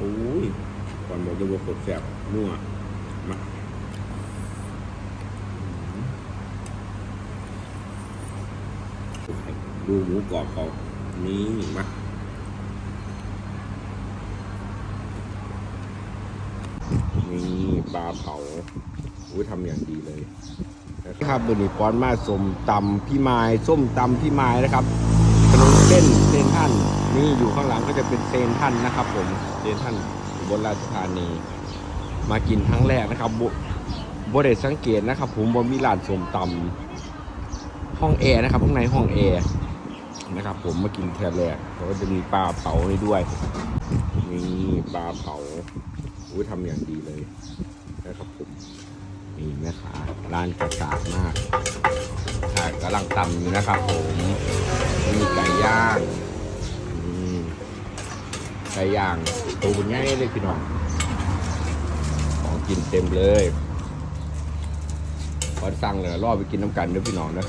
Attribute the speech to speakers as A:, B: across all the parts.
A: โอ้ยก่อนบอกจะบอกกดแสบนัวมาดูหมูกรอบเขานี่มานี่ปลาเผาอุ้ยทำอย่างดีเลยนะครับวันนี้ป้อนมาสมตำพี่ไม้ส้มตำพี่ไม้นะครับถนนเส้นเซนท่าน นี่อยู่ข้างหลังก็จะเป็นเซนท่านนะครับ ผมเซนท่านบนราชธานี มากินครั้งแรกนะครับบบ่ได้สังเกตนะครับ ผมบนมีร้านสมตำห้องแอร์นะครับ ข้างในห้องแอร์นะครับ ผมมากินแค่แรกแล้วก็จะมีปลาเผาให้ด้วยนี่ปลาเผาอุ้ยทำอย่างดีเลยนะครับผมนี่แม่ค้าร้านกระสาดมากค่ะกำลังตำอยู่นะครับ ผมมีไก่ย่าง ไก่ย่างตัวคุณง่ายเลยพี่น้องของกินเต็มเลยขอสั่งเลยรอไปกินน้ำกันด้วยพี่น้องนะ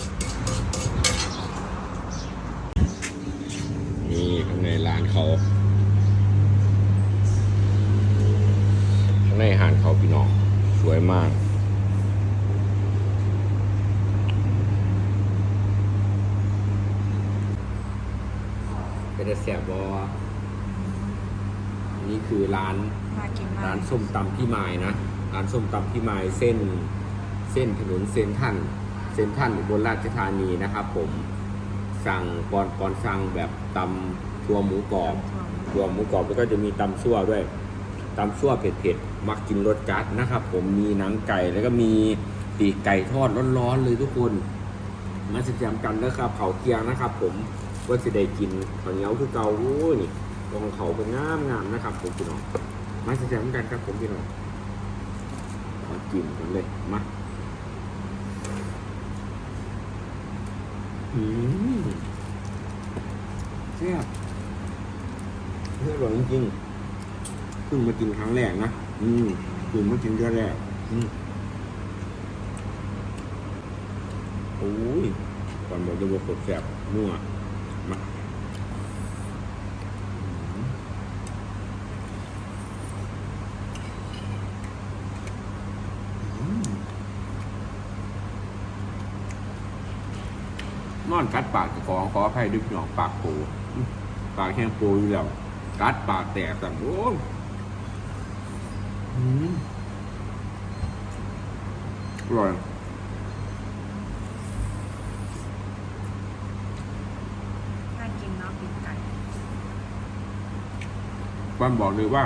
A: นี่ข้างในร้านเขาข้างในอาหารเขาพี่น้องสวยมากเป็นแสบบอ นี่คือร้าน
B: น่ากินมาก
A: ร้านส้มตำพี่ไม้นะร้านส้มตำพี่ไม้เส้นเส้นถนนเซนทรันเซนทรันอุบลราชธานีนะครับ ผมสั่งก่อนก่อนสั่งแบบตำทัวหมูกรอบทัวหมูกรอบแล้วก็จะมีตำซั่วด้วยตำซั่วเผ็ดๆมักกินรสจัดนะครับ ผมมีหนังไก่แล้วก็มีปีกไก่ทอดร้อนๆเลยทุกคนมาสิแจมกันนะครับเขาเกียงนะครับ ผมว่าสิได้กินข้าวเหนียวคือเกาโอ้ยนี่ ตรงเขาเป็นงามงามๆนะครับผมพี่น้องมาสิแจมกันครับผมพี่น้องขอจิ้มกันเลยมาอืมแซ่บเพื่ออร่อยจริงๆเพิ่งมากินครั้งแรกนะอืมเพิ่งมากินครั้งแรกอืมโอ้ยก่อนบอกจะบอกกดแสบนัวมา อนกัดปากเจะของขออภัยด้วยพี่น้องปากโปอืมปากแห้งโปอยู่แล้วกัดปากแตกสั่งโอ้ยอืมอร่อย
B: น่ากินเนาะปีกไก่
A: วันบอกเลยว่า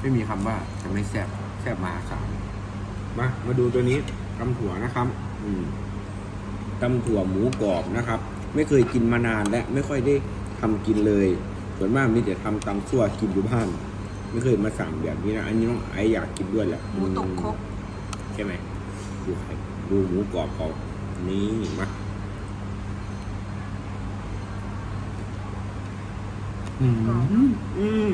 A: ไม่มีคำว่าจะไม่แซ่บแซ่บมหาศาลมา มาดูตัวนี้ตำถั่วนะครับอืม ตำถั่วหมูกรอบนะครับ ไม่เคยกินมานานและไม่ค่อยได้ทำกินเลย ส่วนมากมีแต่ทำตำซั่วกินอยู่บ้าน ไม่เคยมาสั่งแบบนี้นะอันนี้น้องไออยากกินด้วยแหละ
B: หมูตกครก
A: ใช่ไหมดูไข่ดูหมูกรอบเขานี่มาอืมอืม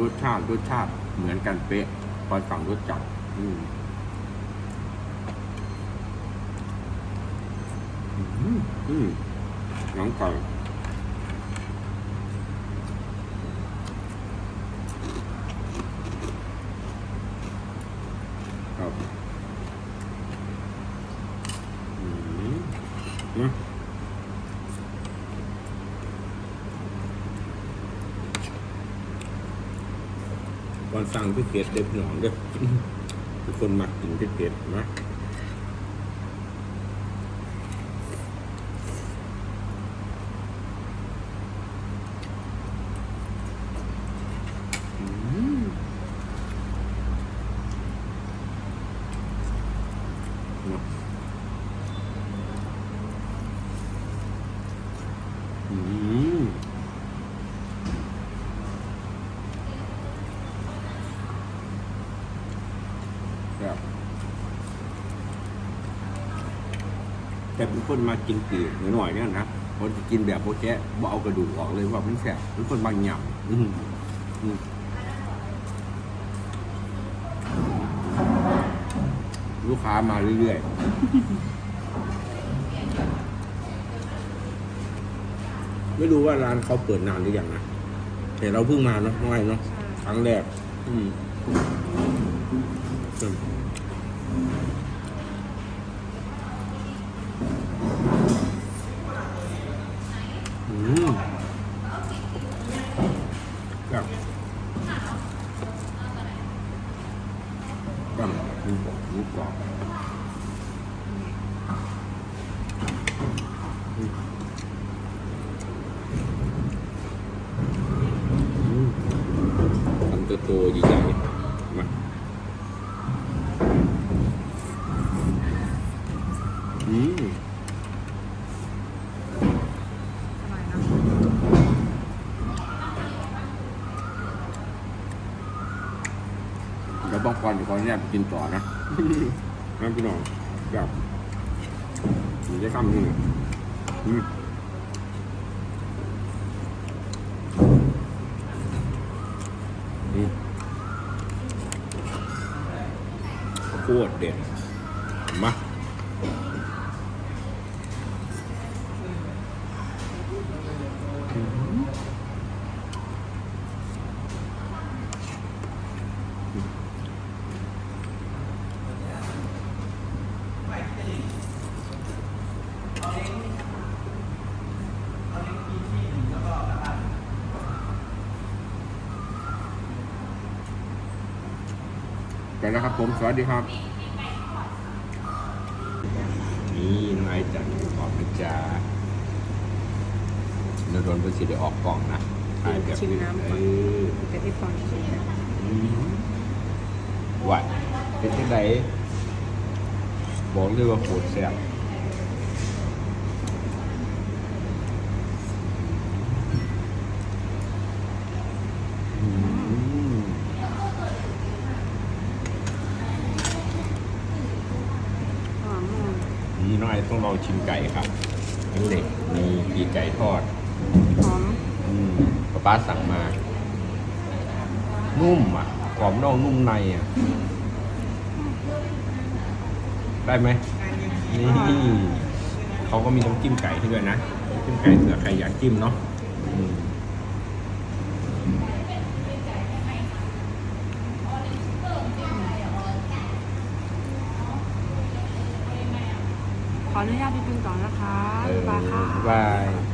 A: รสชาติรสชาติเหมือนกันเป๊ะ พอสั่งรสจัดอืมอืมอืมน้องไก่ครับอืมนะ อนสั่งพี่เกดเด็บหนองเด้อทุกคนมักกินพี่เกดนะอืมเนาะอืม ครับ แต่เป็นคนมากินปีกหน่อยๆเนี่ยนะคนจะกินแบบโบแจ๊ะบ่เอากระดูกออกเลยว่ามันแสบเป็นคนบางหยำอืมอืมลูกค้ามาเรื่อยๆ ไม่รู้ว่าร้านเขาเปิดนานหรือยังนะแต่เราเพิ่งมาเนาะง่ายเนาะครั้งแรก อืม อืมอืมครับครับอืมหมูกรอบอืมทำตัวโตใหญ่ๆมาอืม
B: อร่อยนะ
A: เดี๋ยว บองก่อนเดี๋ยวขออนุญาตกินต่อนะนั่นพี่น้องแบบมีได้คำนี้อืมอืมโคตรเด็ดมา ไปแล้วครับผม สวัสดีครับ นี่น้องไอจันออกนะจ๊ะนโดนเพื่อสิได้ออกกล่องนะถ่ายแบบ
B: ชิม
A: นี้
B: น้ำ
A: เอ
B: ก่อน
A: อ
B: แต่ที่ฟอนชิมนะ
A: ไหวเป็นที่ไหนบอกเลยว่าโคตรแซ่บอืม
B: หอมมาก
A: นี่น้องไอ ต้องลองชิมไก่ครับนี่เลยมีปีกไก่ทอด
B: หอม
A: อืมป้าป้าสั่งมา นุ่มอะกรอบนอกนุ่มในอะ ได้ไหมนี่เขาก็มีน้ำจิ้มไก่ให้ด้วยนะน้ำจิ้มไก่เผื่อใครอยากจิ้มเนาะอืม
B: ออนุญาตไปกินต่อนะคะ
A: เออ
B: บ๊ายบายค่ะ
A: บ๊ายบาย